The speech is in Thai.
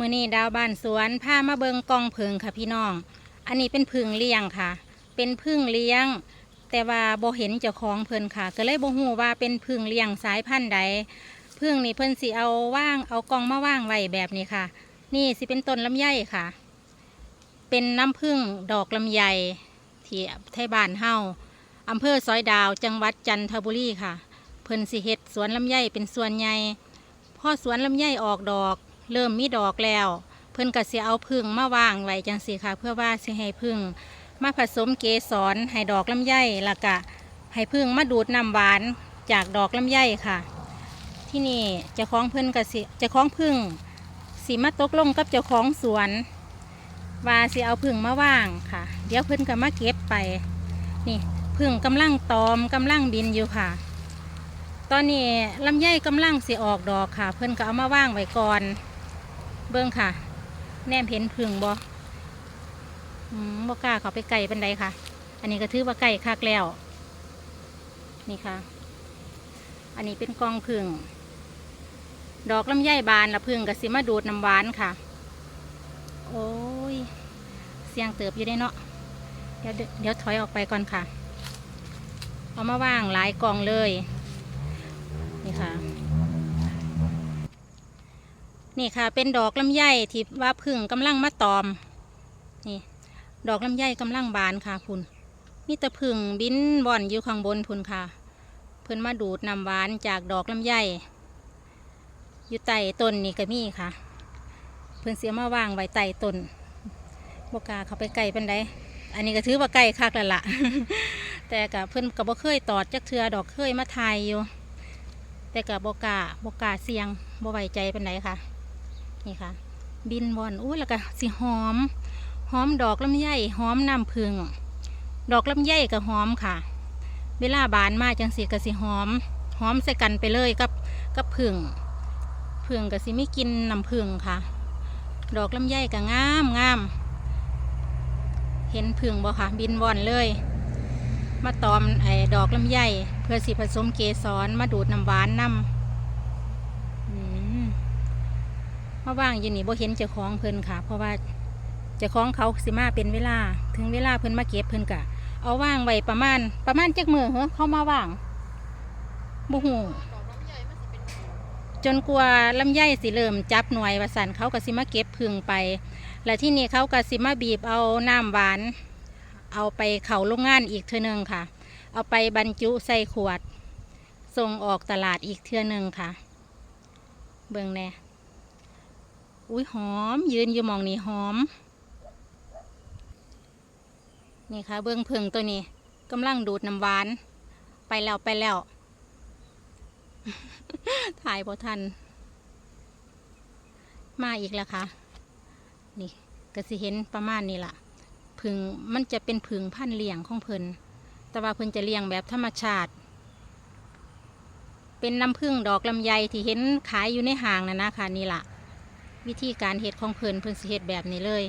มื่อนี้ดาวบ้านสวนพามาเบิงกองผึ่งค่ะพี่น้อง อันนี้เป็นผึ่งเลี้ยงค่ะ เป็นผึ่งเลี้ยง แต่ว่าบ่เห็นเจ้าของเพิ่นค่ะ ก็เลยบ่ฮู้ว่าเป็นผึ่งเลี้ยงสายพันธุ์ใดผึ่งนี่เพิ่นสิเอาว่างเอากองมาว่างไว้แบบนี้ค่ะ นี่สิเป็นต้นลำไยค่ะ เป็นน้ำผึ้งดอกลำไยที่ไทยบ้านเฮาอำเภอซอยดาวจังหวัดจันทบุรีค่ะ เพิ่นสิเฮ็ดสวนลำไยเป็นส่วนใหญ่พอสวนลำไยออกดอก เริ่มมีดอกแล้ว เพิ่นก็สิเอาพึ่งมาวางไว้จังสิค่ะ เพื่อว่าสิให้พึ่งมาผสมเกสรให้ดอกลำไยแล้วก็ให้พึ่งมาดูดน้ำหวานจากดอกลำไยค่ะ ที่นี่เจ้าของเพิ่นก็สิเจ้าของพึ่งสิมาตกลงกับเจ้าของสวนว่าสิเอาพึ่งมาว่างค่ะ เดี๋ยวเพิ่นก็มาเก็บไป นี่พึ่งกำลังตอมกำลังบินอยู่ค่ะ ตอนนี้ลำไยกำลังสิออกดอกค่ะ เพิ่นก็เอามาว่างไว้ก่อน เบิ่งค่ะ แนมเห็นพึ่งบอบ่กล้าเขาไปไก่เปันใดค่ะ อันนี้ก็ถือว่าไก่คักแล้ว นี่ค่ะ อันนี้เป็นกองพึ่ง ดอกลำไยบานละพึ่งกับสิมาดูดน้ำหวานค่ะ โอ้ย เสียงเติบอยู่ได้เนาะ เดี๋ยวเดี๋ยวถอยออกไปก่อนค่ะ เอามาว่างหลายกองเลย นี่ค่ะ นี่ค่ะ เป็นดอกลำไยที่ว่าพึ่งกำลังมาตอม นี่ ดอกลำไยกำลังบานค่ะคุณมีแต่พึ่งบินบ่อนอยู่ข้างบนพุ่นค่ะ เพิ่นมาดูดน้ำหวานจากดอกลำไยอยู่ใต้ต้นนี่ก็มีค่ะ เพิ่นเสียมาว่างไว้ใต้ต้นบกาเขาไปไกลเป็นไดอันนี้ก็ถือว่าใกล้คักแล้วล่ะ แต่กับเพิ่นก็บ่เคยตอดจักเทือดอกเคยมาทายอยู่ แต่กับบกาบกาเสียงบ่ไว้ใจเป็นไดค่ะ นี่ค่ะ บินบอนอุ้ยแล้วก็สิหอม หอมดอกลำไยหอมน้ำผึ้งดอกลำไยก็หอมค่ะ เวลาบานมาจังสีก็สิหอม หอมใส่กันไปเลยกับกับผึ้งผึ้งก็สิไม่กินน้ำผึ้งค่ะ ดอกลำไยก็งามงามเห็นผึ้งบ่ค่ะ บินบอนเลย มาตอมไอ้ดอกลำไยเพื่อสิผสมเกสรมาดูดน้ำหวานน้ำอืม มาว่างยินนี่บ่เห็นเจ้าของเพิ่นค่ะ เพราะว่าเจ้าของเขาสิมาเป็นเวลา ถึงเวลาเพิ่นมาเก็บเพิ่นกะ เอาว่างไว้ประมาณประมาณจักมือเหรอเขามาว่างบ่หูจนกว่าลำไยสิเริ่มจับหน่วยว่าสันเขาก็สิมาเก็บพึ่งไป และที่นี่เขาก็สิมาบีบเอาน้ำหวาน เอาไปเข่าโรงงานอีกเทื่อนึงค่ะ เอาไปบรรจุใส่ขวดส่งออกตลาดอีกเทื่อนึงค่ะ เบิ่งแน่ อุ้ยหอม ยืนอยู่มองนี่หอม นี่ค่ะเบื้องเพิงตัวนี้กำลังดูดน้ำหวาน ไปแล้วไปแล้ว ถ่ายพอทัน มาอีกแล้วค่ะ นี่ก็สิเห็นประมาณนี้ล่ะผึ่งมันจะเป็นผึ่งพันเลี้ยงของเพิ่นแต่ว่าเพิ่นจะเลี้ยงแบบธรรมชาติ เป็นน้ำผึ้งดอกลำไยที่เห็นขายอยู่ในห้างนะนะคะนี่ล่ะ วิธีการเห็ดของเพิ่นเพิ่นสิเห็ดแบบนี้เลย